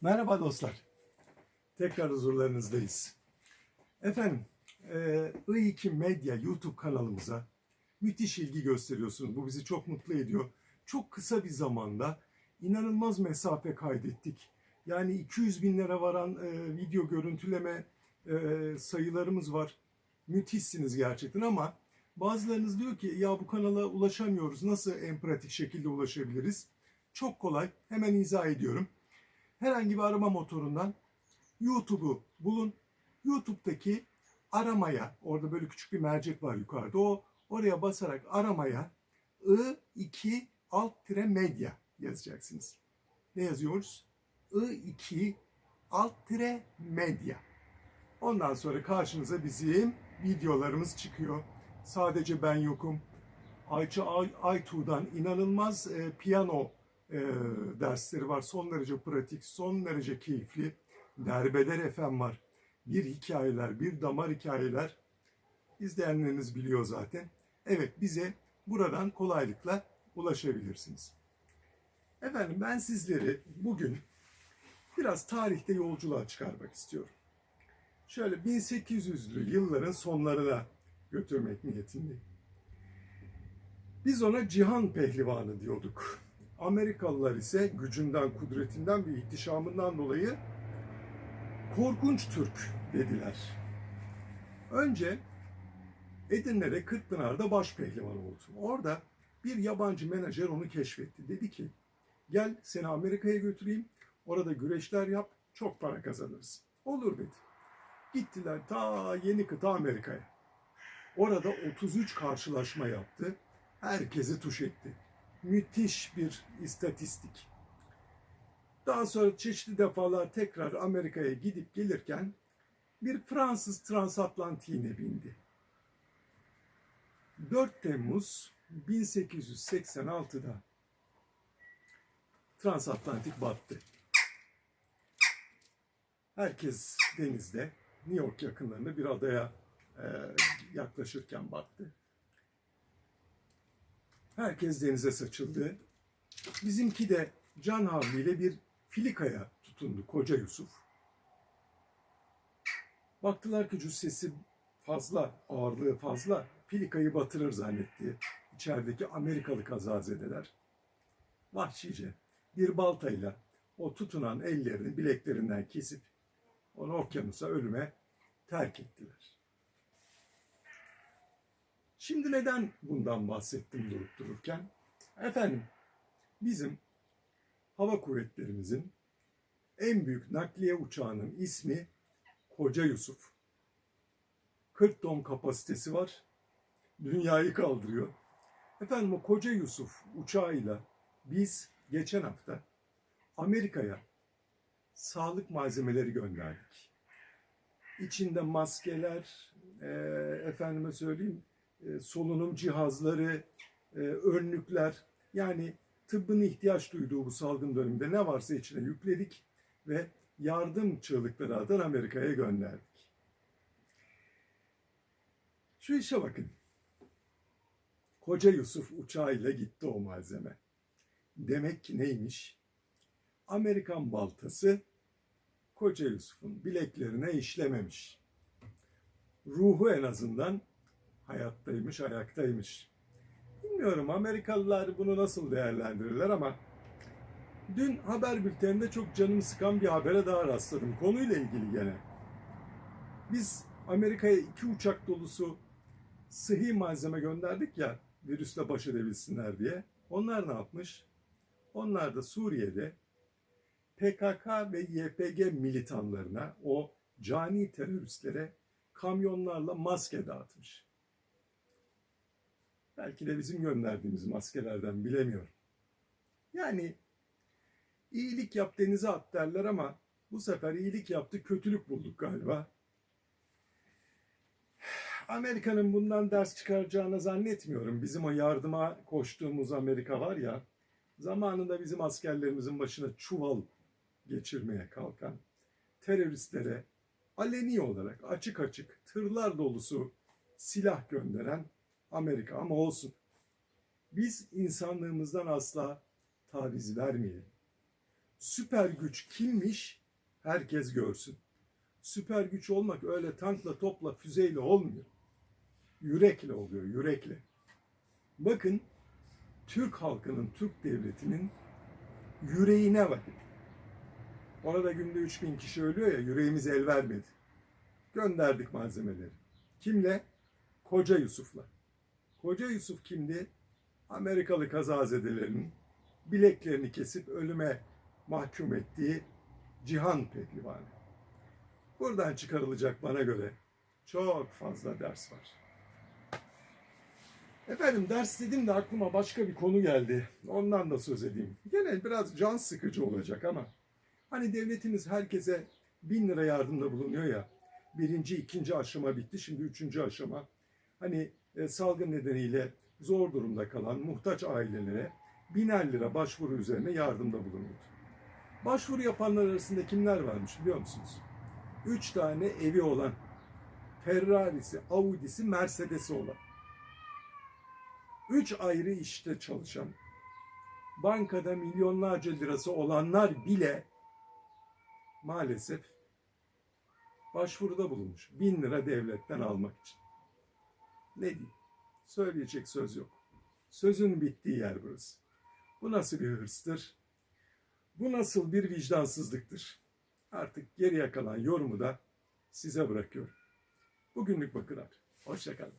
Merhaba dostlar. Tekrar huzurlarınızdayız. Efendim, e, I2 Medya YouTube kanalımıza müthiş ilgi gösteriyorsunuz. Bu bizi çok mutlu ediyor. Çok kısa bir zamanda inanılmaz mesafe kaydettik. Yani 200 binlere varan e, video görüntüleme e, sayılarımız var. Müthişsiniz gerçekten ama bazılarınız diyor ki ya bu kanala ulaşamıyoruz. Nasıl en pratik şekilde ulaşabiliriz? Çok kolay. Hemen izah ediyorum herhangi bir arama motorundan YouTube'u bulun. YouTube'daki aramaya, orada böyle küçük bir mercek var yukarıda. O oraya basarak aramaya I2 alt tire medya yazacaksınız. Ne yazıyoruz? I2 alt tire medya. Ondan sonra karşınıza bizim videolarımız çıkıyor. Sadece ben yokum. Ayça Ay- Aytuğ'dan inanılmaz e, piyano e, dersleri var. Son derece pratik, son derece keyifli. Derbeder efem var. Bir hikayeler, bir damar hikayeler. İzleyenleriniz biliyor zaten. Evet bize buradan kolaylıkla ulaşabilirsiniz. Efendim ben sizleri bugün biraz tarihte yolculuğa çıkarmak istiyorum. Şöyle 1800'lü yılların sonlarına götürmek niyetindeyim. Biz ona cihan pehlivanı diyorduk. Amerikalılar ise gücünden, kudretinden ve ihtişamından dolayı korkunç Türk dediler. Önce Edirne'de Kırkpınar'da baş pehlivan oldu. Orada bir yabancı menajer onu keşfetti. Dedi ki gel seni Amerika'ya götüreyim. Orada güreşler yap çok para kazanırız. Olur dedi. Gittiler ta yeni kıta Amerika'ya. Orada 33 karşılaşma yaptı. Herkesi tuş etti müthiş bir istatistik. Daha sonra çeşitli defalar tekrar Amerika'ya gidip gelirken bir Fransız transatlantiğine bindi. 4 Temmuz 1886'da transatlantik battı. Herkes denizde, New York yakınlarında bir adaya e, yaklaşırken battı. Herkes denize saçıldı. Bizimki de can havliyle bir filikaya tutundu koca Yusuf. Baktılar ki cüssesi fazla, ağırlığı fazla. Filikayı batırır zannetti. İçerideki Amerikalı kazazedeler. Vahşice bir baltayla o tutunan ellerini bileklerinden kesip onu okyanusa ölüme terk ettiler. Şimdi neden bundan bahsettim durup dururken? Efendim, bizim hava kuvvetlerimizin en büyük nakliye uçağının ismi Koca Yusuf. 40 ton kapasitesi var. Dünyayı kaldırıyor. Efendim o Koca Yusuf uçağıyla biz geçen hafta Amerika'ya sağlık malzemeleri gönderdik. İçinde maskeler, e, efendime söyleyeyim solunum cihazları, e, önlükler yani tıbbın ihtiyaç duyduğu bu salgın döneminde ne varsa içine yükledik ve yardım çığlıkları adına Amerika'ya gönderdik. Şu işe bakın. Koca Yusuf uçağıyla gitti o malzeme. Demek ki neymiş? Amerikan baltası Koca Yusuf'un bileklerine işlememiş. Ruhu en azından hayattaymış, ayaktaymış. Bilmiyorum Amerikalılar bunu nasıl değerlendirirler ama dün haber bülteninde çok canımı sıkan bir habere daha rastladım. Konuyla ilgili gene. Biz Amerika'ya iki uçak dolusu sıhhi malzeme gönderdik ya virüsle baş edebilsinler diye. Onlar ne yapmış? Onlar da Suriye'de PKK ve YPG militanlarına, o cani teröristlere kamyonlarla maske dağıtmış. Belki de bizim gönderdiğimiz maskelerden bilemiyorum. Yani iyilik yap denize at derler ama bu sefer iyilik yaptı kötülük bulduk galiba. Amerika'nın bundan ders çıkaracağını zannetmiyorum. Bizim o yardıma koştuğumuz Amerika var ya, zamanında bizim askerlerimizin başına çuval geçirmeye kalkan teröristlere aleni olarak açık açık tırlar dolusu silah gönderen Amerika ama olsun. Biz insanlığımızdan asla taviz vermeyelim. Süper güç kimmiş herkes görsün. Süper güç olmak öyle tankla, topla, füzeyle olmuyor. Yürekle oluyor, yürekle. Bakın Türk halkının, Türk devletinin yüreğine bakın. Orada günde 3000 kişi ölüyor ya yüreğimiz el vermedi. Gönderdik malzemeleri. Kimle? Koca Yusuf'la. Koca Yusuf kimdi? Amerikalı kazazedelerinin bileklerini kesip ölüme mahkum ettiği Cihan Pehlivanı. Buradan çıkarılacak bana göre çok fazla ders var. Efendim ders dedim de aklıma başka bir konu geldi. Ondan da söz edeyim. Gene biraz can sıkıcı olacak ama hani devletimiz herkese bin lira yardımda bulunuyor ya. Birinci, ikinci aşama bitti. Şimdi üçüncü aşama. Hani salgın nedeniyle zor durumda kalan muhtaç ailelere biner lira başvuru üzerine yardımda bulunuldu. Başvuru yapanlar arasında kimler varmış biliyor musunuz? Üç tane evi olan, Ferrari'si, Audi'si, Mercedes'i olan, üç ayrı işte çalışan, bankada milyonlarca lirası olanlar bile maalesef başvuruda bulunmuş. Bin lira devletten almak için. Ne diyeyim? Söyleyecek söz yok. Sözün bittiği yer burası. Bu nasıl bir hırstır? Bu nasıl bir vicdansızlıktır? Artık geriye kalan yorumu da size bırakıyorum. Bugünlük bu kadar. Hoşçakalın.